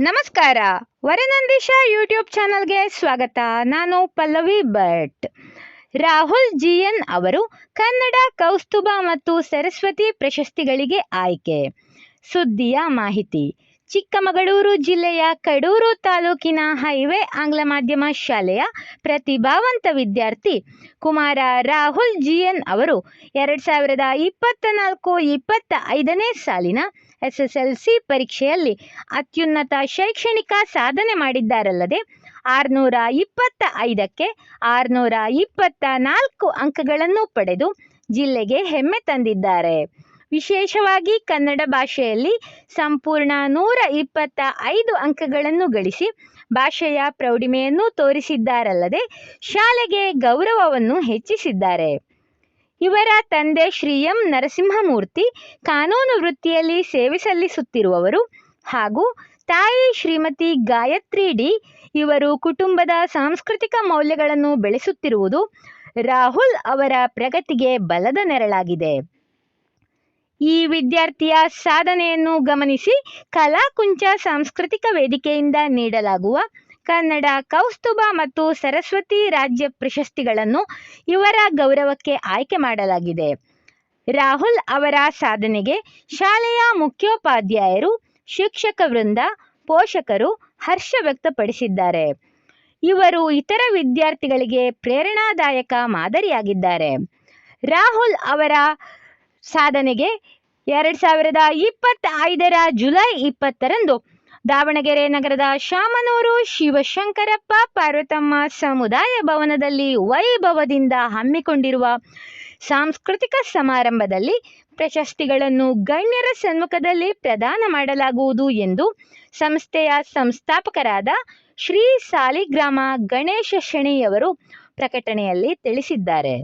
ನಮಸ್ಕಾರ. ವರನಂದೀಶ ಯೂಟ್ಯೂಬ್ ಚಾನಲ್ಗೆ ಸ್ವಾಗತ. ನಾನು ಪಲ್ಲವಿ ಭಟ್. ರಾಹುಲ್ ಜಿಎನ್ ಅವರು ಕನ್ನಡ, ಕೌಸ್ತುಭ ಮತ್ತು ಸರಸ್ವತಿ ಪ್ರಶಸ್ತಿಗಳಿಗೆ ಆಯ್ಕೆ. ಸುದ್ದಿಯ ಮಾಹಿತಿ. ಚಿಕ್ಕಮಗಳೂರು ಜಿಲ್ಲೆಯ ಕಡೂರು ತಾಲೂಕಿನ ಹೈವೇ ಆಂಗ್ಲ ಮಾಧ್ಯಮ ಶಾಲೆಯ ಪ್ರತಿಭಾವಂತ ವಿದ್ಯಾರ್ಥಿ ಕುಮಾರ ರಾಹುಲ್ ಜಿಎನ್ ಅವರು ಎರಡು ಸಾವಿರದ ಇಪ್ಪತ್ತ ನಾಲ್ಕು ಇಪ್ಪತ್ತ ಐದನೇ ಸಾಲಿನ ಎಸ್ ಎಸ್ ಎಲ್ ಸಿ ಪರೀಕ್ಷೆಯಲ್ಲಿ ಅತ್ಯುನ್ನತ ಶೈಕ್ಷಣಿಕ ಸಾಧನೆ ಮಾಡಿದ್ದಾರಲ್ಲದೆ ಆರುನೂರ ಇಪ್ಪತ್ತ ಐದಕ್ಕೆ ಆರುನೂರ ಇಪ್ಪತ್ತ ನಾಲ್ಕು ಅಂಕಗಳನ್ನು ಪಡೆದು ಜಿಲ್ಲೆಗೆ ಹೆಮ್ಮೆ ತಂದಿದ್ದಾರೆ. ವಿಶೇಷವಾಗಿ ಕನ್ನಡ ಭಾಷೆಯಲ್ಲಿ ಸಂಪೂರ್ಣ ನೂರ ಇಪ್ಪತ್ತ ಐದು ಅಂಕಗಳನ್ನು ಗಳಿಸಿ ಭಾಷೆಯ ಪ್ರೌಢಿಮೆಯನ್ನು ತೋರಿಸಿದ್ದಾರಲ್ಲದೆ ಶಾಲೆಗೆ ಗೌರವವನ್ನು ಹೆಚ್ಚಿಸಿದ್ದಾರೆ. ಇವರ ತಂದೆ ಶ್ರೀ ಎಂ ನರಸಿಂಹಮೂರ್ತಿ ಕಾನೂನು ವೃತ್ತಿಯಲ್ಲಿ ಸೇವೆ ಸಲ್ಲಿಸುತ್ತಿರುವವರು ಹಾಗೂ ತಾಯಿ ಶ್ರೀಮತಿ ಗಾಯತ್ರಿ ಡಿ ಇವರು ಕುಟುಂಬದ ಸಾಂಸ್ಕೃತಿಕ ಮೌಲ್ಯಗಳನ್ನು ಬೆಳೆಸುತ್ತಿರುವುದು ರಾಹುಲ್ ಅವರ ಪ್ರಗತಿಗೆ ಬಲದ ನೆರಳಾಗಿದೆ. ಈ ವಿದ್ಯಾರ್ಥಿಯ ಸಾಧನೆಯನ್ನು ಗಮನಿಸಿ ಕಲಾಕುಂಚ ಸಾಂಸ್ಕೃತಿಕ ವೇದಿಕೆಯಿಂದ ನೀಡಲಾಗುವ ಕನ್ನಡ, ಕೌಸ್ತುಭ ಮತ್ತು ಸರಸ್ವತಿ ರಾಜ್ಯ ಪ್ರಶಸ್ತಿಗಳನ್ನು ಇವರ ಗೌರವಕ್ಕೆ ಆಯ್ಕೆ ಮಾಡಲಾಗಿದೆ. ರಾಹುಲ್ ಅವರ ಸಾಧನೆಗೆ ಶಾಲೆಯ ಮುಖ್ಯೋಪಾಧ್ಯಾಯರು, ಶಿಕ್ಷಕ ವೃಂದ, ಪೋಷಕರು ಹರ್ಷ ವ್ಯಕ್ತಪಡಿಸಿದ್ದಾರೆ. ಇವರು ಇತರ ವಿದ್ಯಾರ್ಥಿಗಳಿಗೆ ಪ್ರೇರಣಾದಾಯಕ ಮಾದರಿಯಾಗಿದ್ದಾರೆ. ರಾಹುಲ್ ಅವರ ಸಾಧನೆಗೆ ಎರಡು ಸಾವಿರದ ಇಪ್ಪತ್ತ ಐದರ ಜುಲೈ ಇಪ್ಪತ್ತರಂದು ದಾವಣಗೆರೆ ನಗರದ ಶಾಮನೂರು ಶಿವಶಂಕರಪ್ಪ ಪಾರ್ವತಮ್ಮ ಸಮುದಾಯ ಭವನದಲ್ಲಿ ವೈಭವದಿಂದ ಹಮ್ಮಿಕೊಂಡಿರುವ ಸಾಂಸ್ಕೃತಿಕ ಸಮಾರಂಭದಲ್ಲಿ ಪ್ರಶಸ್ತಿಗಳನ್ನು ಗಣ್ಯರ ಸಮ್ಮುಖದಲ್ಲಿ ಪ್ರದಾನ ಮಾಡಲಾಗುವುದು ಎಂದು ಸಂಸ್ಥೆಯ ಸಂಸ್ಥಾಪಕರಾದ ಶ್ರೀ ಸಾಲಿಗ್ರಾಮ ಗಣೇಶ ಶೆಣಿಯವರು ಪ್ರಕಟಣೆಯಲ್ಲಿ ತಿಳಿಸಿದ್ದಾರೆ.